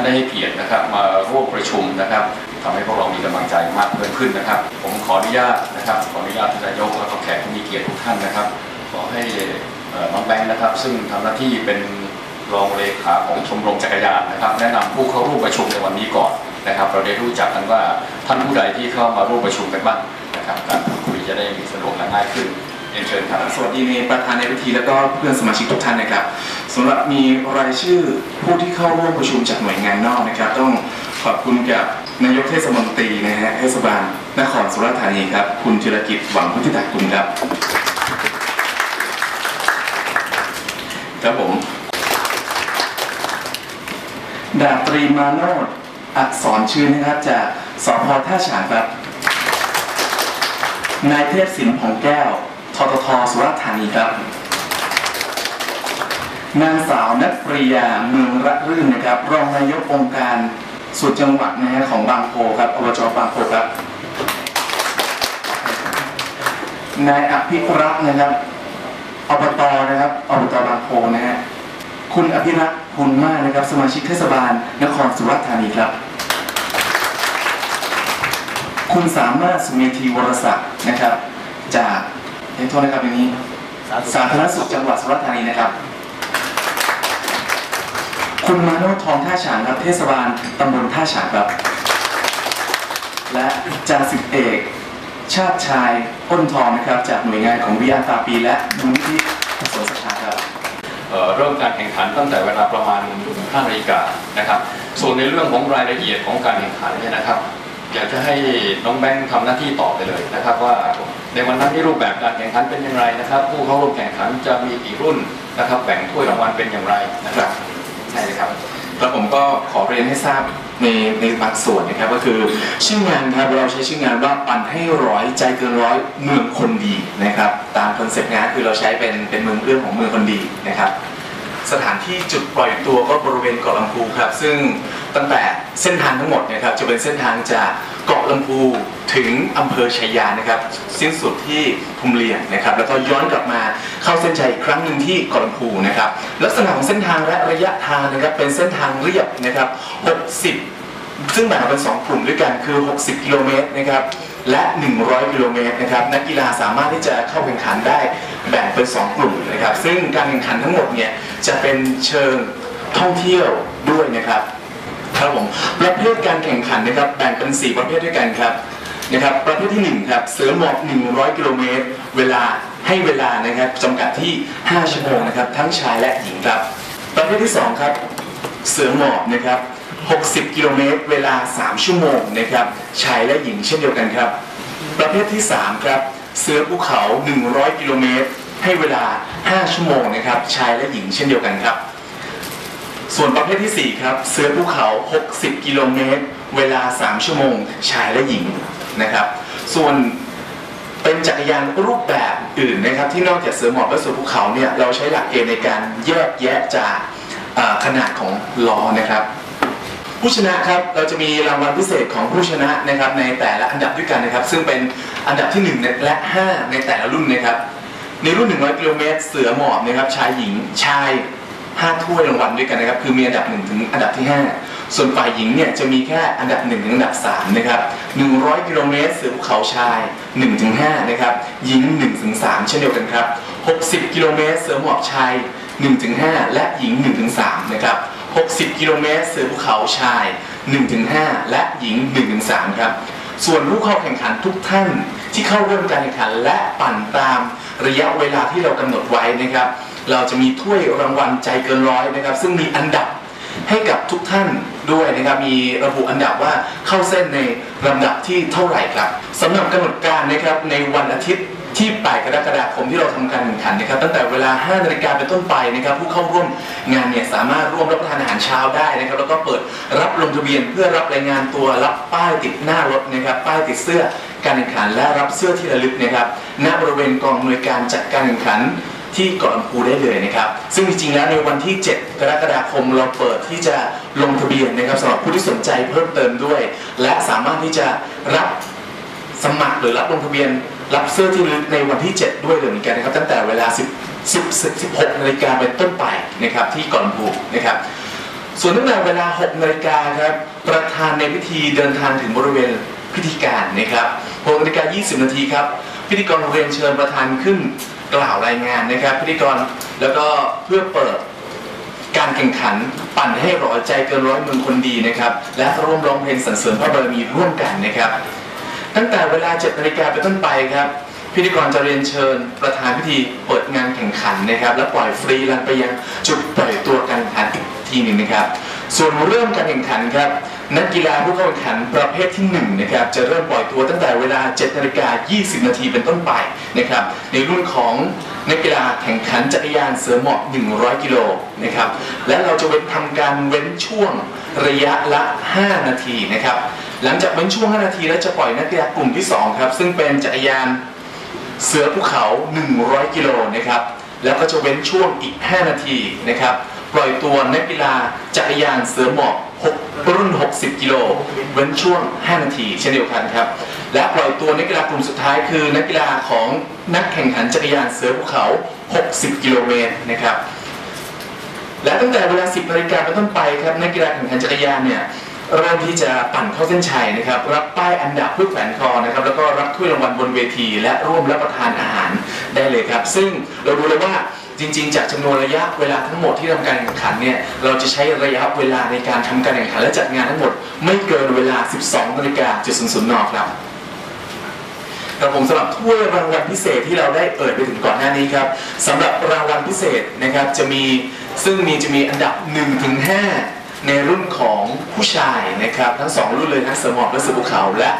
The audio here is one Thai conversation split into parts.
านได้ให้เกียรตินะครับ มาร่วมประชุมนะครับทำให้พวกเรามีกำลังใจมากเพิ่มขึ้นนะครับ ผมขออนุญาตนะครับ ขออนุญาตท่านนายกและก็แขกผู้มีเกียรติทุกท่านนะครับ ขอให้น้องแบงค์นะครับ ซึ่งทำหน้าที่เป็นรองเลขาของชมรมจักรยานนะครับ แนะนำผู้เข้าร่วมประชุมในวันนี้ก่อนนะครับ เราได้รู้จักกันว่าท่านผู้ใดที่เข้ามาร่วมประชุมกันบ้างนะครับ การพูดคุยจะได้มีสะดวกและง่ายขึ้น เรียนเชิญครับสวัสดีในประธานในพิธีและก็เพื่อนสมาชิกทุกท่านนะครับสำหรับมีรายชื่อผู้ที่เข้าร่วมประชุมจากหน่วยงานนอกนะครับ ต้องขอบคุณกับนายกเทศมนตรีนะฮะเทศบาลนครสุราษฎร์ธานีครับ คุณธีรกิจหวังพุทธิตากุลครับครับผมดาบตรีมาโนดอักษรชื่นนะครับจากสพท่าฉางครับ นายเทพสินผ่องแก้ว ทททสุราษฎร์ธานีครับ นางสาวนัทปริยาเมืองระรื่นนะครับ รองนายกองค์การส่วนจังหวัดนะฮะของบางโพครับอบจบางโพครับ นายอภิรักษ์นะครับอบตนะครับอบตบางโพนะฮะคุณอภิรักษ์พุนมากนะครับ สมาชิกเทศบาล นครสุราษฎร์ธานีครับ คุณสามารถสุเมธีวรศักดิ์นะครับ จาก เฮ้ยโทษนะครับอย่างนี้ สาธารณสุขจังหวัดสุราษฎร์ธานีนะครับ คุณมาโนทองท่าฉางครับเทศบาลตำบลท่าฉางครับ และจ่าสิบเอก ชาติชายอ้นทองนะครับ จากหน่วยงานของวิทยาตาปีและมูลนิธิสวนสถาครับเอ่อเริ่มการแข่งขันตั้งแต่เวลาประมาณ5นาฬิกานะครับ ส่วนในเรื่องของรายละเอียดของการแข่งขันเนี่ยนะครับ อยากจะให้น้องแบงค์ทำหน้าที่ต่อไปเลยนะครับว่า ในวันนั้นที่รูปแบบการแข่งขันเป็นอย่างไรนะครับ ผู้เข้าร่วมแข่งขันจะมีกี่รุ่นนะครับ แบ่งถ้วยรางวัลเป็นอย่างไรนะครับใช่เลยครับแล้วผมก็ขอเรียนให้ทราบในในบางส่วนนะครับก็คือชื่องานครับเราใช้ชื่องานว่าปั่นให้ร้อยใจเกินร้อยเมืองคนดีนะครับ ตามคอนเซ็ปต์งานคือเราใช้เป็นเป็นเมืองเรื่องของเมืองคนดีนะครับ สถานที่จุดปล่อยตัวก็บริเวณเกาะลำพูครับ ซึ่งตั้งแต่เส้นทางทั้งหมดนะครับจะเป็นเส้นทางจากเกาะลำพูถึงอำเภอชัยยานะครับสิ้นสุดที่ภูมิเลียงนะครับ แล้วก็ย้อนกลับมาเข้าเส้นชัยอีกครั้งหนึ่งที่เกาะลำพูนะครับลักษณะของเส้นทางและระยะทางนะครับเป็นเส้นทางเรียบนะครับ 60 ซึ่งแบ่งเป็น 2 กลุ่มด้วยกันคือ 60 กิโลเมตรนะครับ และ 100 กิโลเมตรนะครับนักกีฬาสามารถที่จะเข้าแข่งขันได้แบ่งเป็น 2 กลุ่มนะครับ ซึ่งการแข่งขันทั้งหมดเนี่ยจะเป็นเชิงท่องเที่ยวด้วยนะครับครับผมประเภทการแข่งขันนะครับแบ่งเป็น 4 ประเภทด้วยกันครับนะครับประเภทที่1ครับเสือหมอบ 100 กิโลเมตร เวลาให้เวลานะครับจำกัดที่ 5 ชั่วโมงนะครับทั้งชายและหญิงครับ ประเภทที่ 2 ครับ เสือหมอบนะครับ 60 กิโลเมตร เวลา 3 ชั่วโมงนะครับ ชายและหญิงเช่นเดียวกันครับ ประเภทที่ 3 ครับ เสือภูเขา 100 กิโลเมตร ให้เวลา 5 ชั่วโมงนะครับ ชายและหญิงเช่นเดียวกันครับ ส่วนประเภทที่ 4 ครับ เสือภูเขา 60 กิโลเมตร เวลา 3 ชั่วโมง ชายและหญิงนะครับ ส่วนเป็นจักรยานรูปแบบอื่นนะครับ ที่นอกจากเสือหมอบและเสือภูเขาเนี่ยเราใช้หลักเกณฑ์ในการแยกแยะจากขนาดของล้อนะครับ ผู้ชนะครับเราจะมีรางวัลพิเศษของผู้ชนะนะครับในแต่ละอันดับด้วยกันนะครับ ซึ่งเป็นอันดับที่1และ5 ในแต่ละรุ่นนะครับ ในรุ่น 100 กิโลเมตร เสือหมอบนะครับชายหญิงชาย5ถ้วยรางวัลด้วยกันนะครับ คือมีอันดับ 1 ถึงอันดับที่ 5 ส่วนฝ่ายหญิงเนี่ยจะมีแค่อันดับ 1 ถึงอันดับ 3 นะครับ 100 กิโลเมตร เสือภูเขาชาย 1 ถึง 5 นะครับ หญิง 1 ถึง 3 เช่นเดียวกันครับ 60 กิโลเมตร เสือหมอบชาย 1 ถึง 5 และหญิง 1 ถึง 3 นะครับ 60 กิโลเมตรเสือภูเขาชาย1ถึง5และหญิง1ถึง3ครับ ส่วนผู้เข้าแข่งขันทุกท่านที่เข้าร่วมการแข่งขันและปั่นตามระยะเวลาที่เรากำหนดไว้นะครับ เราจะมีถ้วยรางวัลใจเกินร้อยนะครับ ซึ่งมีอันดับให้กับทุกท่านด้วยนะครับ มีระบุอันดับว่าเข้าเส้นในลำดับที่เท่าไหร่ครับสำหรับกำหนดการนะครับในวันอาทิตย์ ที่ 8 กรกฎาคมที่เราทำการแข่งขันนะครับ ตั้งแต่เวลา 5 นาฬิกาเป็นต้นไปนะครับ ผู้เข้าร่วมงานเนี่ยสามารถร่วมรับประทานอาหารเช้าได้นะครับ แล้วก็เปิดรับลงทะเบียนเพื่อรับรายงานตัวรับป้ายติดหน้ารถนะครับ ป้ายติดเสื้อการแข่งขันและรับเสื้อที่ระลึกนะครับ ณ บริเวณกองอำนวยการจัดการแข่งขันที่เกาะลำพูได้เลยนะครับ ซึ่งจริงๆแล้วในวันที่ 7 กรกฎาคมเราเปิดที่จะลงทะเบียนนะครับสำหรับผู้ที่สนใจเพิ่มเติมด้วย และสามารถที่จะรับสมัครหรือรับลงทะเบียน รับเสื้อที่ระลึกในวันที่ 7 ด้วยเลยเหมือนกันนะครับ ตั้งแต่เวลา 10 10 16นาฬิกาเป็นต้นไปนะครับที่กาะลำพูนะครับ ส่วนตั้งแต่เวลา 6นาฬิกาครับประธานในพิธีเดินทางถึงบริเวณพิธีการนะครับ6นาฬิกา20 นาทีครับพิธีกรเรียนเชิญประธานขึ้นกล่าวรายงานนะครับ พิธีกรแล้วก็เพื่อเปิดการแข่งขันปั่นให้ร้อยใจเกินร้อยเมืองคนดีนะครับ และร่วมร้องเพลงสรรเสริญพระบารมีร่วมกันนะครับ ตั้งแต่เวลา7นาฬิกาเป็นต้นไปครับ พิธีกรจะเรียนเชิญประธานพิธีเปิดงานแข่งขันนะครับ และปล่อยฟรีแลนไปยังจุดปล่อยตัวการแข่งขันอีกทีหนึ่งนะครับ ส่วนเริ่มการแข่งขันครับนักกีฬาผู้เข้าแข่งขันประเภทที่หนึ่งนะครับจะเริ่มปล่อยตัวตั้งแต่เวลา7นาฬิกา20 นาทีเป็นต้นไปนะครับในรุ่นของนักกีฬาแข่งขันจักรยานเสือหมอบ100 กิโลนะครับและเราจะเว้นทำการเว้นช่วง ระยะละ 5 นาทีนะครับ หลังจากเว้นช่วง 5 นาทีแล้วจะปล่อยนักกีฬากลุ่มที่ 2 ครับ ซึ่งเป็นจักรยานเสือภูเขา 100 กิโลนะครับ แล้วก็จะเว้นช่วงอีก 5 นาทีนะครับ ปล่อยตัวนักกีฬาจักรยานเสือหมอบ6รุ่น 60 กิโล เว้นช่วง 5 นาที เช่นเดียวกันครับ และปล่อยตัวนักกีฬากลุ่มสุดท้ายคือนักกีฬาของนักแข่งขันจักรยานเสือภูเขา 60 กิโลเมตรนะครับ และตั้งแต่เวลา 10นาฬิกาเป็นต้นไปครับนักกีฬาแข่งขันจักรยานเนี่ยเริ่มที่จะปั่นเข้าเส้นชัยนะครับ รับป้ายอันดับเพื่อแขวนคอนะครับ แล้วก็รับถ้วยรางวัลบนเวที และร่วมรับประทานอาหารได้เลยครับ ซึ่งเราดูเลยว่าจริง ๆ จากจำนวนระยะเวลาทั้งหมดที่ทำการแข่งขันเนี่ยเราจะใช้ระยะเวลาในการทำการแข่งขันและจัดงานทั้งหมด ไม่เกินเวลา 12นาฬิกาจุดศูนย์ศูนย์นครับครับผมสำหรับถ้วยรางวัลพิเศษที่เราได้เอ่ยไปถึงก่อนหน้านี้ครับสำหรับรางวัลพิเศษนะครับจะมี ซึ่งมีจะมีอันดับ1ถึง5ในรุ่นของผู้ชายนะครับ ทั้ง 2 รุ่นเลยทั้งเสือหมอบและเสือภูเขาและ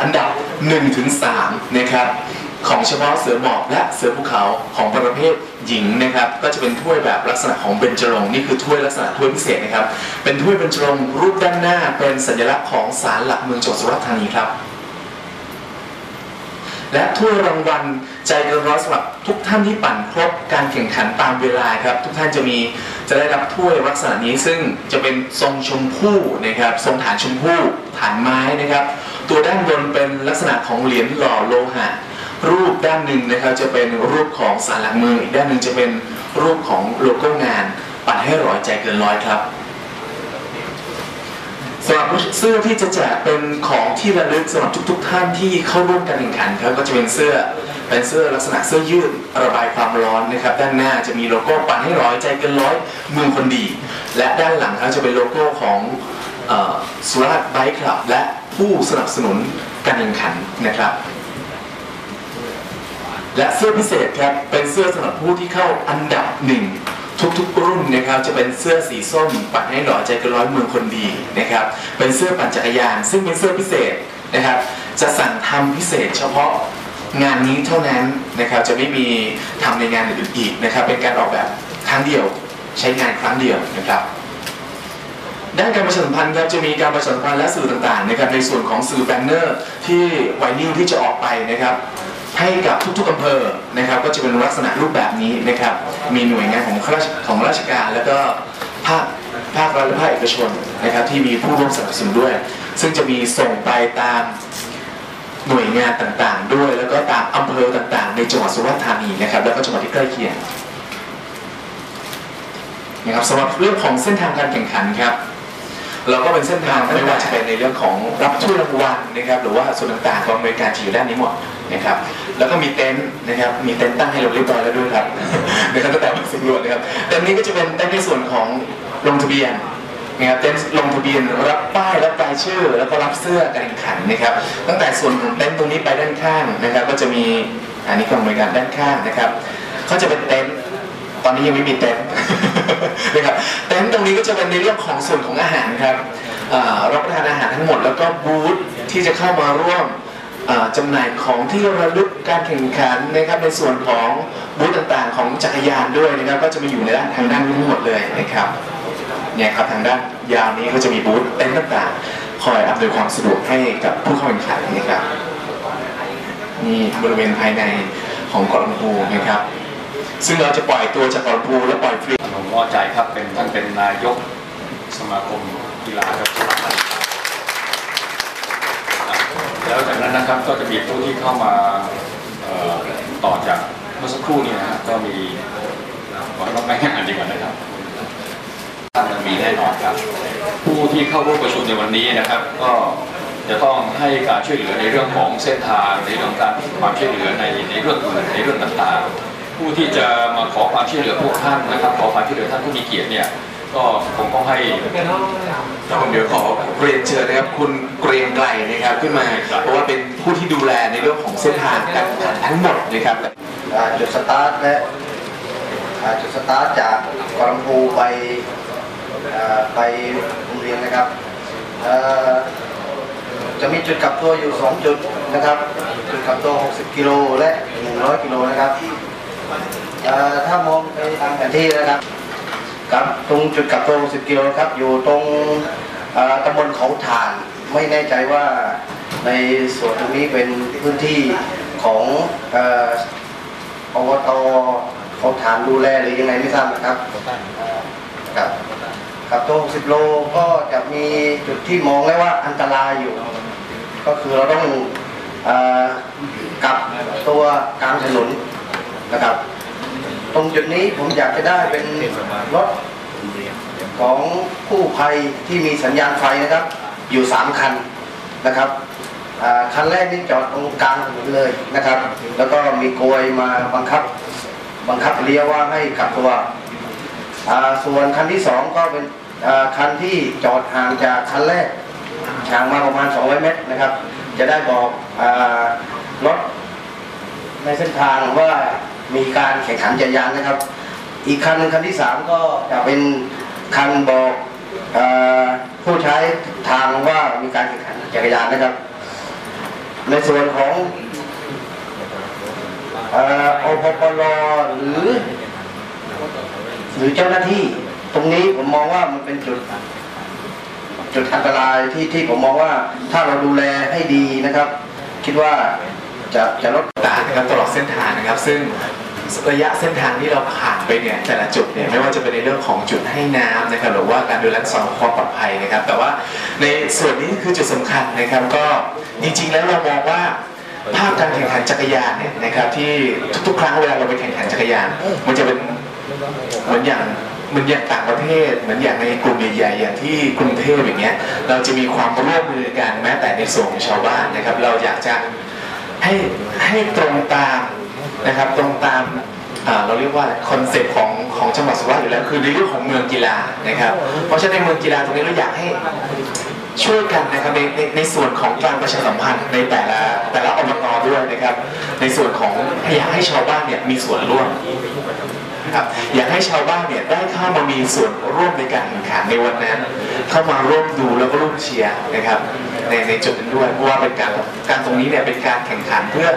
อันดับ1ถึง3นะครับของเฉพาะเสือหมอบและเสือภูเขาของประเภทหญิงนะครับ ก็จะเป็นถ้วยแบบลักษณะของเบญจรงค์นี่คือถ้วยลักษณะถ้วยพิเศษนะครับ เป็นถ้วยเบญจรงค์รูปด้านหน้าเป็นสัญลักษณ์ของศาลหลักเมืองจังหวัดสุราษฎร์ธานีครับ และถ้วยรางวัลใจเกินร้อยสำหรับทุกท่านที่ปั่นครบการแข่งขันตามเวลาครับ ทุกท่านจะมีจะได้รับถ้วยลักษณะนี้ซึ่งจะเป็นทรงชมพู่นะครับทรงฐานชมพู่ฐานไม้นะครับ ตัวด้านบนเป็นลักษณะของเหรียญหล่อโลหะ รูปด้านหนึ่งนะครับจะเป็นรูปของสารหลักเมืองอีกด้านหนึ่งจะเป็นรูปของโลโก้งาน ปั่นให้ร้อยใจเกินร้อยครับ รับเสื้อที่จะแจกเป็นของที่ระลึกสำหรับทุก ๆ ท่านที่เข้าร่วมการแข่งขันครับก็จะเป็นเสื้อเป็นเสื้อลักษณะเสื้อยืดระบายความร้อนนะครับ ด้านหน้าจะมีโลโก้ปั่นให้ร้อยใจกินร้อยมือคนดี และด้านหลังครับจะเป็นโลโก้ของออสุราษฎร์ไบค์คลับ และผู้สนับสนุนการแข่งขันนะครับ และเสื้อพิเศษครับเป็นเสื้อสำหรับผู้ที่เข้าอันดับหนึ่ง ทุกๆรุ่นนะครับจะเป็นเสื้อสีส้มปั่นให้หล่อใจกันร้อยเมืองคนดีนะครับเป็นเสื้อปั่นจักรยาน ซึ่งเป็นเสื้อพิเศษนะครับจะสั่งทำพิเศษเฉพาะงานนี้เท่านั้นนะครับจะไม่มีทำในงานอื่นอีกนะครับเป็นการออกแบบครั้งเดียวใช้งานครั้งเดียวนะครับด้านการประชาสัมพันธ์ครับจะมีการประชาสัมพันธ์และสื่อต่างๆนะครับในส่วนของสื่อแบนเนอร์ที่ไวนิลที่จะออกไปนะครับ ให้กับทุกๆอำเภอนะครับ ก็จะเป็นลักษณะรูปแบบนี้นะครับ มีหน่วยงานของข้าราชของราชการ แล้วก็ภาคภาครัฐและภาคเอกชนนะครับ ที่มีผู้ร่วมสนับสนุนด้วย ซึ่งจะมีส่งไปตามหน่วยงานต่างๆ ด้วย แล้วก็ตามอำเภอต่างๆ ในจังหวัดสุราษฎร์ธานีนะครับ แล้วก็จังหวัดที่ใกล้เคียงนะครับสำหรับเรื่องของเส้นทางการแข่งขันครับ เราก็เป็นเส้นทางไม่ว่าจะเป็นในเรื่องของรับถ้วยรางวัลนะครับหรือว่าส่วนต่างๆของอเมริกาจะอยู่ด้านนี้หมดนะครับแล้วก็มีเต็นท์นะครับมีเต็นท์ตั้งให้เราเรียบร้อยแล้วด้วยครับนะครับตั้งแต่มาสำรวจนะครับเต็นท์นี้ก็จะเป็นเต็นท์ในส่วนของลงทะเบียนนะครับเต็นท์ลงทะเบียนรับป้ายรับรายชื่อ แล้วก็รับเสื้อการแข่งขันนะครับ ตั้งแต่ส่วนของเต็นท์ตรงนี้ไปด้านข้างนะครับ ก็จะมีอันนี้ของอเมริกาด้านข้างนะครับเขาจะเป็นเต็นท์ ตอนนี้ยังไม่มีเต็นท์นะครับเต็นท์ตรงนี้ก็จะเป็นในเรื่องของส่วนของอาหารครับอ่ารับประทานอาหารทั้งหมด แล้วก็บูธที่จะเข้ามาร่วมอ่าจำหน่ายของที่ระลึกการแข่งขันนะครับในส่วนของบูธต่างๆ ของจักรยานด้วยนะครับก็จะมาอยู่ในด้านทางด้านนี้ทั้งหมดเลยนะครับเนี่ยครับทางด้านยาวนี้ก็จะมีบูธเต็นท์ต่างๆ คอยอำนวยความสะดวกให้กับผู้เข้าแข่งขันนะครับนี่บริเวณภายในของเกาะลำพูนะครับ ซึ่งเราจะปล่อยตัวจากเกาะลำพูและปล่อยฟรีหลวงพ่อใจครับเป็นท่านเป็นนายกสมาคมกีฬาครับแล้วจากนั้นนะครับก็จะมีผู้ที่เข้ามาต่อจากเมื่อสักครู่นี้นะฮะก็มีขอให้น้องแม่อ่านดีกว่านะครับท่านมีดีแน่นอนครับ ผู้ที่เข้าร่วมประชุมในวันนี้นะครับ ก็จะต้องให้การช่วยเหลือในเรื่องของเส้นทางในเรื่องการความช่วยเหลือในในเรื่องอื่นในเรื่องต่างๆ ผู้ที่จะมาขอความช่วยเหลือพวกท่านนะครับ ขอความช่วยเหลือท่านผู้มีเกียรติเนี่ยก็ผมก็ให้ เดี๋ยวขอเรียนเชิญนะครับ คุณเกรียงไกรนะครับขึ้นมา เพราะว่าเป็นผู้ที่ดูแลในเรื่องของเส้นทางการแข่งขันทั้งหมดนะครับอ่าจุดสตาร์ทและอ่าจุดสตาร์ทจากกวางพูไปอ่าไปโรงเรียนนะครับเอ่อจะมีจุดกลับตัวอยู่ 2 จุดนะครับ จุดกลับตัว 60 กิโลและ 100 กิโลนะครับเอ่อ ถ้ามองไปทางแผนที่นะครับครับตรงจุดกลับตัว60กิโลครับ อยู่ตรงเอ่อตำบลเขาถ่าน ไม่แน่ใจว่าในส่วนตรงนี้เป็นพื้นที่ของเอ่ออบตเขาฐานดูแลหรือยังไงไม่ทราบนะครับครับครับตัว60โลก็จะมีจุดที่มองได้ว่าอันตรายอยู่ ก็คือเราต้องเออกลับตัวกลางถนน นะครับ ตรงจุดนี้ผมอยากจะได้เป็นรถของกู้ภัยที่มีสัญญาณไฟนะครับ อยู่ 3 คันนะครับคันแรกนี่จอดตรงกลางถนนเลยนะครับ แล้วก็มีกลวยมาบังคับบังคับเลี้ยวว่าให้กลับตัวส่วนคันที่สองก็เป็นคันที่จอดห่างจากคันแรกห่างมาประมาณ 200 เมตรนะครับ จะได้บอกรถในเส้นทางว่า มีการแข่งขันจักรยานนะครับ อีกคันหนึ่งคันที่สามก็จะเป็นคันบอกอผู้ใช้ทางว่ามีการแข่งขันจักรยานนะครับ ในส่วนของเอ่ออพปลหรือ หรือเจ้าหน้าที่ตรงนี้ผมมองว่ามันเป็นจุด จุดอันตรายที่ที่ผมมองว่าถ้าเราดูแลให้ดีนะครับ คิดว่าจะจะลดต่างนะครับตลอดเส้นทางนะครับ ซึ่ง ระยะเส้นทางที่เราผ่านไปเนี่ยแต่ละจุดเนี่ยไม่ว่าจะเป็นในเรื่องของจุดให้น้ำนะครับหรือว่าการดูแลรักษาความปลอดภัยนะครับ แต่ว่าในส่วนนี้คือจุดสำคัญนะครับก็จริงๆแล้วเรามองว่าภาพการแข่งขันจักรยานเนี่ยนะครับที่ทุกๆ ครั้งเวลาเราไปแข่งขันจักรยาน มันจะเป็นเหมือนอย่างเหมือนอย่างต่างประเทศเหมือนอย่างในกลุ่มใหญ่ๆอย่างที่กรุงเทพอย่างเงี้ยเราจะมีความร่วมมือกันแม้แต่ในส่วนของชาวบ้านนะครับ เราอยากจะให้ให้ตรงตาม นะครับ ตรงตามเราเรียกว่าคอนเซ็ปต์ของของจังหวัดสุราษฎร์อยู่แล้วคือในเรื่องของเมืองกีฬานะครับ เพราะฉะนั้นในเมืองกีฬาตรงนี้เราอยากให้ช่วยกันนะครับในในในส่วนของการประชาสัมพันธ์ในแต่ละแต่ละอบตด้วยนะครับ ในส่วนของอยากให้ชาวบ้านเนี่ยมีส่วนร่วมนะครับอยากให้ชาวบ้านเนี่ยได้เข้ามามีส่วนร่วมในการแข่งขันในวันนั้น เข้ามาร่วมดูแล้วก็ร่วมเชียร์นะครับในในจุดนั้นด้วยเพราะว่าเป็นการการตรงนี้เนี่ยเป็นการแข่งขันเพื่อ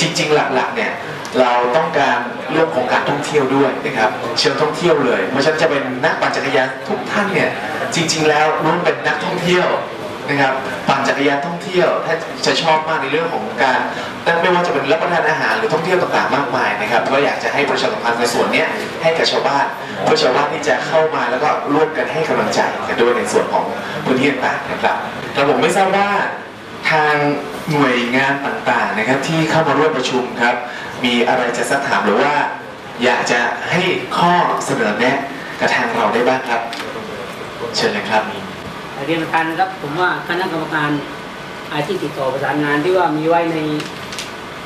จริง ๆ หลักๆเนี่ย เราต้องการเรื่องของการท่องเที่ยวด้วยนะครับเชิญท่องเที่ยวเลย เพราะฉะนั้นจะเป็นนักปั่นจักรยานทุกท่านเนี่ยจริง ๆ แล้วล้วนเป็นนักท่องเที่ยวนะครับปั่นจักรยานท่องเที่ยวถ้าจะชอบมากในเรื่องของการไม่ว่าจะเป็นรับประทานอาหารหรือท่องเที่ยวต่างๆมากมายนะครับก็อยากจะให้ประชาสัมพันธ์ในส่วนนี้ให้กับชาวบ้านเพื่อชาวบ้านที่จะเข้ามาแล้วก็ร่วมกันให้กำลังใจกันด้วยในส่วนของพื้นที่ต่างๆนะครับแต่ผมไม่ทราบว่า ทางหน่วยงานต่างๆนะครับที่เข้ามาร่วมประชุมครับ มีอะไรจะสักถามหรือว่า อยากจะให้ข้อเสนอแนะกับทางเราได้บ้างครับ เชิญเลยครับเรียนประธานครับผมว่าคณะกรรมการอาที่ติดต่อประสานงานที่ว่ามีไว้ใน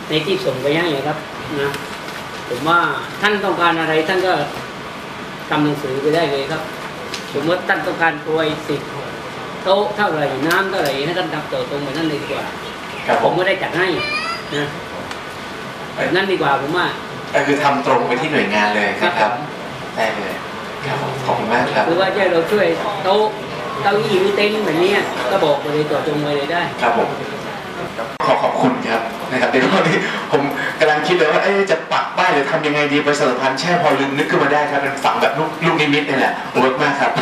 ในที่ส่งไปให้ครับนะผมว่าท่านต้องการอะไรท่านก็ทำหนังสือไปได้เลยครับ สมมติท่านต้องการกรวยสิบ โต๊ะเท่าไหร่น้ำเท่าไหร่ให้ท่านทำต่อตรงแบบนั้นเลยดีกว่าครับผผมมก็ได้จัดให้นะแบบนั้นดีกว่าผมว่าก็คือทำตรงไปที่หน่วยงานเลยนะครับ ได้เลยครับผมขอบคุณมากครับ หรือว่าจะเราช่วยโต๊ะเก้าอี้หรือเต็นท์แบบเนี้ยก็บอกไปเลยต่อตรงไปเลยได้ ครับผม ขอขอบคุณครับนะครับเดี๋ยวตอนนี้ผมกำลังคิดเลยว่าเอ๊จะปักป้ายหรือทำยังไงดีประชาสัมพันธ์แช่พอลืมนึกขึ้นมาได้ครับเป็นฝังแบบลูกลูกนิมิตนี่แหละเวิร์กมากครับ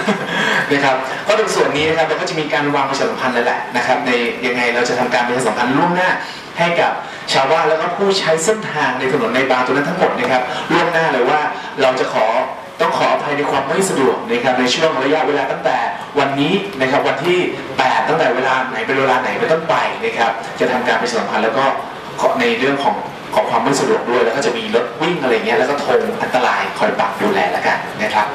นะครับก็ตรงส่วนนี้นะครับเราก็จะมีการวางประชาสัมพันธ์แล้วแหละนะครับในยังไงเราจะทำการประชาสัมพันธ์ล่วงหน้าให้กับชาวบ้านแล้วก็ผู้ใช้เส้นทางในถนนในบางตัวนั้นทั้งหมดนะครับล่วงหน้าเลยว่าเราจะขอต้องขออภัยในความไม่สะดวกนะครับในช่วงระยะเวลาตั้งแต่ วันนี้นะครับวันที่ 8 ตั้งแต่เวลาไหนเป็นเวลาไหนเป็นต้นไปนะครับจะทำการประชาสัมพันธ์แล้วก็ในเรื่องของของความไม่สะดวกด้วย แล้วก็จะมีรถวิ่งอะไรเงี้ยแล้วก็ธงอันตรายคอยปักดูแลแล้วกันนะครับ